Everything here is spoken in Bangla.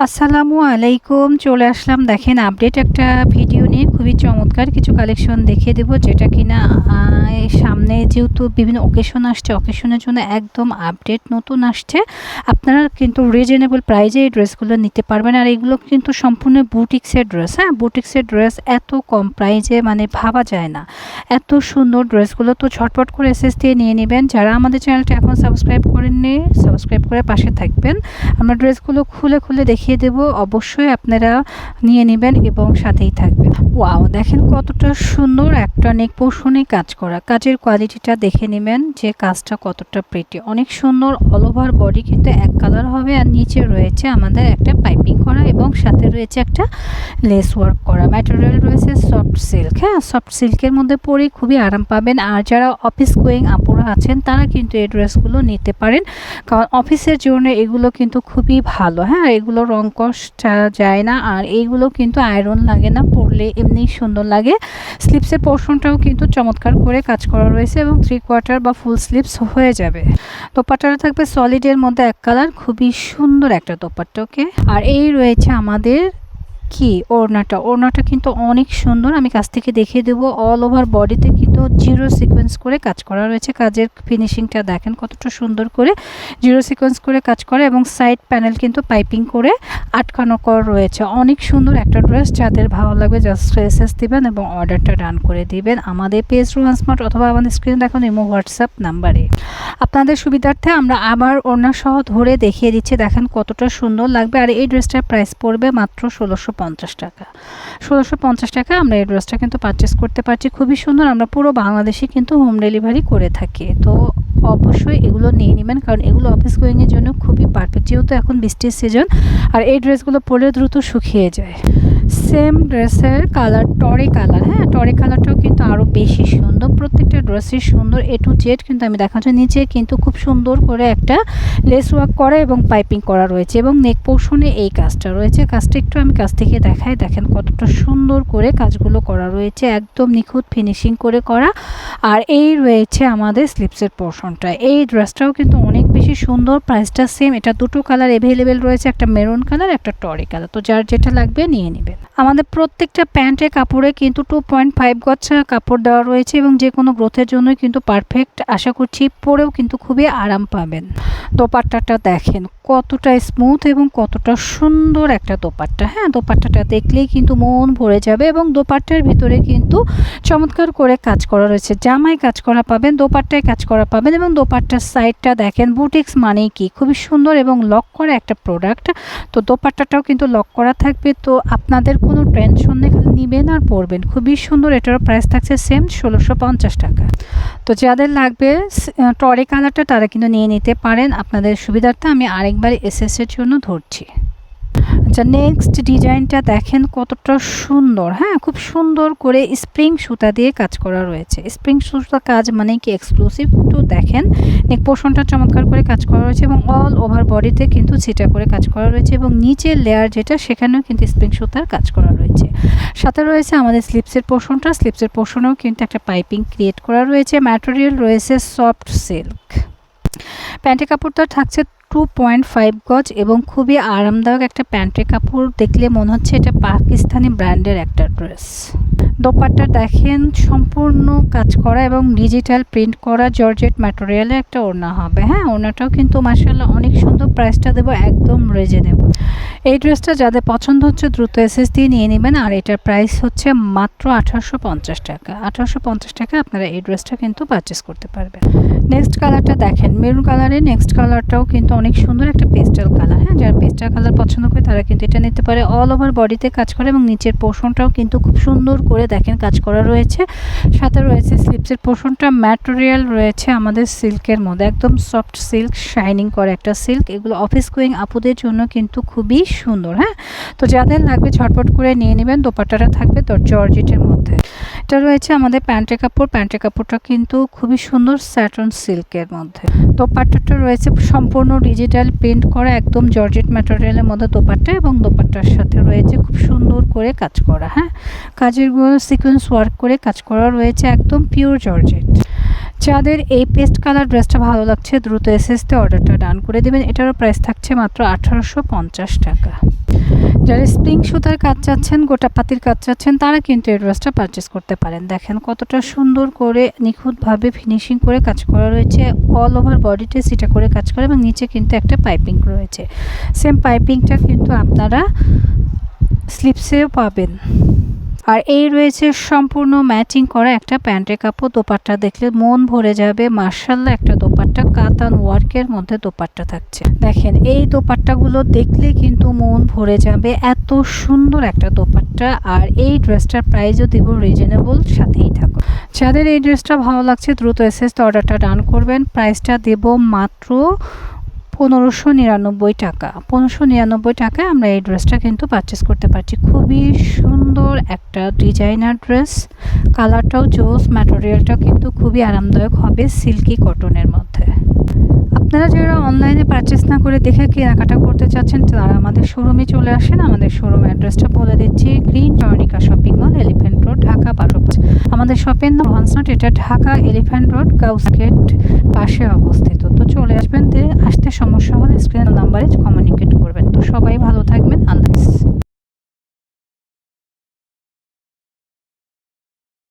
আসসালামু আলাইকুম, চলে আসলাম। দেখেন আপডেট একটা ভিডিও নিয়ে। খুবই চমৎকার কিছু কালেকশন দেখিয়ে দেবো, যেটা কিনা সামনে যেহেতু বিভিন্ন অকেশন আসছে অকেশনের জন্য একদম আপডেট নতুন আসছে। আপনারা কিন্তু রিজনেবল প্রাইজে এই ড্রেসগুলো নিতে পারবেন। আর এগুলো কিন্তু সম্পূর্ণ বুটিক্সের ড্রেস হ্যাঁ? বুটিক্সের ড্রেস এত কম প্রাইজে মানে ভাবা যায় না। এত সুন্দর ড্রেসগুলো তো ঝটপট করে এসএস দিয়ে নিয়ে নেবেন। যারা আমাদের চ্যানেলটা এখন সাবস্ক্রাইব করেননি সাবস্ক্রাইব করে পাশে থাকবেন। আমরা ড্রেসগুলো খুলে খুলে দেখিয়ে দেব। অবশ্যই আপনারা নিয়ে নেবেন এবং সাথেই থাকবেন। ওয়াও, দেখেন কতটা সুন্দর একটা নেক পোষণে কাজ করা। কাজের কোয়ালিটিটা দেখে নেবেন যে কাজটা কতটা প্রিটি অনেক সুন্দর অল ওভার বডি কিন্তু এক কালার হবে আর নিচে রয়েছে আমাদের একটা পাইপিং করা এবং সাথে রয়েছে একটা লেস ওয়ার্ক করা। ম্যাটেরিয়াল রয়েছে সফট সিল্ক হ্যাঁ? সফট সিল্কের মধ্যে পরে খুবই আরাম পাবেন। আর যারা অফিস গোয়িং আপুরা আছেন, তারা কিন্তু এই ড্রেসগুলো নিতে পারেন। কারণ অফিসের জন্য এগুলো কিন্তু খুবই ভালো হ্যাঁ? এগুলো রং কষ্টা যায় না। আর এইগুলো কিন্তু আয়রন লাগে না, পরলে এমনি সুন্দর লাগে। স্লিপসের পোর্শনটাও কিন্তু চমৎকার করে কাজ করা রয়েছে এবং থ্রি কোয়ার্টার বা ফুল স্লিপস হয়ে যাবে। দোপাট্টাটা থাকবে সলিডের মধ্যে এক কালার খুবই সুন্দর একটা দোপাট্টা ওকে আর এই রয়েছে আমাদের কি? ওড়নাটা। ওড়নাটা কিন্তু অনেক সুন্দর। আমি কাছ থেকে দেখিয়ে দেবো। অল ওভার বডিতে কিন্তু জিরো সিকোয়েন্স করে কাজ করা রয়েছে। কাজের ফিনিশিংটা দেখেন কতটা সুন্দর করে জিরো সিকোয়েন্স করে কাজ করে এবং সাইড প্যানেল কিন্তু পাইপিং করে আটকানো কর রয়েছে। অনেক সুন্দর একটা ড্রেস যাদের ভালো লাগবে জাস্ট এসএস দিবেন এবং অর্ডারটা ডান করে দিবেন। আমাদের পেজ রুহান স্মার্ট অথবা আমাদের স্ক্রিনে দেখুন ইমো হোয়াটসঅ্যাপ নাম্বারে। আপনাদের সুবিধার্থে আমরা আবার ওড়না সহ ধরে দেখিয়ে দিচ্ছি। দেখেন কতটা সুন্দর লাগবে। আর এই ড্রেসটার প্রাইস পড়বে মাত্র ষোলোশো পঞ্চাশ টাকা। ষোলোশো পঞ্চাশ টাকা আমরা এই ড্রেসটা কিন্তু পারচেস করতে পারছি। খুবই সুন্দর, আমরা পুরো বাংলাদেশে কিন্তু হোম ডেলিভারি করে থাকি। তো অবশ্যই এগুলো নিয়ে নেবেন, কারণ এগুলো অফিস গোয়িংয়ের জন্য খুবই পারফেক্ট যেহেতু এখন বৃষ্টির সিজন আর এই ড্রেসগুলো পরে দ্রুত শুকিয়ে যায়। সেম ড্রেসের কালার টরে কালার হ্যাঁ? টরে কালারটাও কিন্তু আরও বেশি সুন্দর, প্রত্যেকটা ড্রেসই সুন্দর এ টু জেড কিন্তু আমি দেখাচ্ছি। নিচে কিন্তু খুব সুন্দর করে একটা লেস ওয়ার্ক করা এবং পাইপিং করা রয়েছে এবং নেক পোর্শনে এই কাজটা রয়েছে। কাজটা একটু আমি কাছ থেকে দেখাই। দেখেন কতটা সুন্দর করে কাজগুলো করা রয়েছে, একদম নিখুঁত ফিনিশিং করে করা। আর এই রয়েছে আমাদের স্লিপসের পোর্শনটা এই ড্রেসটাও কিন্তু অনেক বেশি সুন্দর প্রাইসটা সেম এটা দুটো কালার অ্যাভেলেবেল রয়েছে, একটা মেরুন কালার একটা টরে কালার তো যার যেটা লাগবে নিয়ে নেবেন। আমাদের প্রত্যেকটা প্যান্টের কাপড়ে কিন্তু টু পয়েন্ট ফাইভ গজ কাপড় দেওয়া রয়েছে এবং যে কোনো গ্রোথের জন্য কিন্তু পারফেক্ট আশা করছি পরেও কিন্তু খুবই আরাম পাবেন। দোপাট্টাটা দেখেন, কতটা স্মুথ এবং কতটা সুন্দর একটা দোপাট্টা। হ্যাঁ দোপাট্টাটা দেখলেই কিন্তু মন ভরে যাবে এবং দোপাট্টার ভিতরে কিন্তু চমৎকার করে কাজ করা রয়েছে। জামায় কাজ করা পাবেন, দোপাট্টায় কাজ করা পাবেন এবং দোপাট্টার সাইডটা দেখেন, বুটিক্স মানেই কি? খুবই সুন্দর এবং লক করা একটা প্রোডাক্ট তো দোপাট্টাটাও কিন্তু লক করা থাকবে। তো আপনাদের কোনো টেনশন নেই, খালি নেবেন আর পরবেন। খুবই সুন্দর এটার প্রাইস থাকছে সেম ষোলোশো পঞ্চাশ টাকা। তো যাদের লাগবে টরে কালারটা তারা কিন্তু নিয়ে নিতে পারেন। আপনাদের সুবিধার্থে আমি আরেকবার এসএসের জন্য ধরছি। আচ্ছা নেক্সট ডিজাইনটা দেখেন কতটা সুন্দর। হ্যাঁ খুব সুন্দর করে স্প্রিং সুতা দিয়ে কাজ করা রয়েছে। স্প্রিং সুতা কাজ মানে কি এক্সক্লুসিভ একটু দেখেন। নেক পোর্শনটা চমৎকার করে কাজ করা রয়েছে এবং অল ওভার বডিতে কিন্তু ছিটা করে কাজ করা রয়েছে এবং নিচের লেয়ার যেটা, সেখানেও কিন্তু স্প্রিং সুতার কাজ করা রয়েছে। সাথে রয়েছে আমাদের স্লিপসের পোর্শনটা স্লিপসের পোর্শনেও কিন্তু একটা পাইপিং ক্রিয়েট করা রয়েছে। ম্যাটেরিয়াল রয়েছে সফট সিল্ক প্যান্টের কাপড়টা থাকছে টু পয়েন্ট ফাইভ গজ এবং খুবই আরামদায়ক একটা প্যান্টের কাপড়। দেখলে মনে হচ্ছে এটা পাকিস্তানি ব্র্যান্ডের একটা ড্রেস দোপাট্টা দেখেন, সম্পূর্ণ কাজ করা এবং ডিজিটাল প্রিন্ট করা জর্জেট ম্যাটেরিয়ালে একটা ওড়না হবে। হ্যাঁ ওড়নাটাও কিন্তু মার্শাল্লাহ অনেক সুন্দর। প্রাইসটা দেবো একদম রিজনেবল এই ড্রেসটা যাদের পছন্দ হচ্ছে দ্রুত এসএস দিয়ে নিয়ে নেবেন, আর এটার প্রাইস হচ্ছে মাত্র আঠারোশো পঞ্চাশ টাকা। আঠারোশো পঞ্চাশ টাকা আপনারা এই ড্রেসটা কিন্তু পারচেস করতে পারবেন। নেক্সট কালারটা দেখেন মেরুন কালারের নেক্সট কালারটাও কিন্তু অনেক সুন্দর একটা পেস্টাল কালার হ্যাঁ যারা পেস্টাল কালার পছন্দ করে তারা কিন্তু এটা নিতে পারে। অল ওভার বডিতে কাজ করে এবং নিচের পোর্শনটাও কিন্তু খুব সুন্দর করে দেখেন কাজ করা রয়েছে। সাথে রয়েছে স্লিপসের পোর্শনটা ম্যাটেরিয়াল রয়েছে আমাদের সিল্কের মধ্যে। একদম সফট সিল্ক শাইনিং করে একটা সিল্ক এগুলো অফিস গোয়িং আপুদের জন্য কিন্তু খুবই সুন্দর হ্যাঁ? তো যাদের লাগবে ঝটপট করে নিয়ে নেবেন, দোপাট্টাটা থাকবে তোর জর্জেটের মধ্যে। এটা রয়েছে আমাদের প্যান্টের কাপড় প্যান্টের কাপড়টা কিন্তু খুবই সুন্দর স্যাটন সিল্কের মধ্যে। দোপাট্টাটা রয়েছে সম্পূর্ণ ডিজিটাল প্রিন্ট করা, একদম জর্জেট ম্যাটেরিয়ালের মধ্যে দোপাট্টা এবং দোপাট্টার সাথে রয়েছে খুব সুন্দর করে কাজ করা হ্যাঁ? কাজের সিকোয়েন্স ওয়ার্ক করে কাজ করা রয়েছে একদম পিওর জর্জেট। যাদের এই পেস্ট কালার ড্রেসটা ভালো লাগছে, দ্রুত এসএসতে অর্ডারটা ডান করে দেবেন। এটারও প্রাইস থাকছে মাত্র আঠারোশো পঞ্চাশ টাকা। যারা স্প্রিং সুতার কাজ চাচ্ছেন, গোটা পাতির কাজ চাচ্ছেন, তারা কিন্তু এই ড্রেসটা পারচেস করতে পারেন। দেখেন কতটা সুন্দর করে নিখুঁতভাবে ফিনিশিং করে কাজ করা রয়েছে। অল ওভার বডিতে সিটা করে কাজ করে এবং নিচে কিন্তু একটা পাইপিং রয়েছে। সেম পাইপিংটা কিন্তু আপনারা স্লিপসেও পাবেন। আর এই রয়েছে সম্পূর্ণ ম্যাচিং করা একটা প্যান্টের কাপড়। দোপাট্টা দেখলে মন ভরে যাবে। মার্শাল্লাহ একটা দোপাট্টা। কাতান ওয়ার্কের মধ্যে দোপাট্টা থাকছে। দেখেন, এই দোপাট্টাগুলো দেখলে কিন্তু মন ভরে যাবে। এত সুন্দর একটা দোপাট্টা। আর এই ড্রেসটার প্রাইসও দিব রিজনেবল সাথেই থাকো যাদের এই ড্রেসটা ভালো লাগছে, দ্রুত এসএস অর্ডারটা ডান করবেন। প্রাইসটা দেব মাত্র পনেরোশো নিরানব্বই টাকা। পনেরোশো নিরানব্বই টাকায় আমরা এই ড্রেসটা কিন্তু পারচেস করতে পারছি। খুবই সুন্দর একটা ডিজাইনার ড্রেস কালারটাও জোস ম্যাটেরিয়ালটাও কিন্তু খুবই আরামদায়ক হবে সিল্কি কটনের মধ্যে। আপনারা যারা অনলাইনে পারচেস না করে দেখে কেনাকাটা করতে চাচ্ছেন, তারা আমাদের শোরুমে চলে আসেন। আমাদের শোরুম অ্যাড্রেসটা বলে দিচ্ছি green টর্নিকা shopping mall elephant road Dhaka বারো আমাদের শপের নাম রোহানসনট এটা ঢাকা এলিফ্যান্ট রোড গাউসগেট পাশে অবস্থিত। তো চলে আসবেন আসতে সমস্যা হলে স্ক্রিন নাম্বারে কমিউনিকেট করবেন। তো সবাই ভালো থাকবেন, আল্লাহ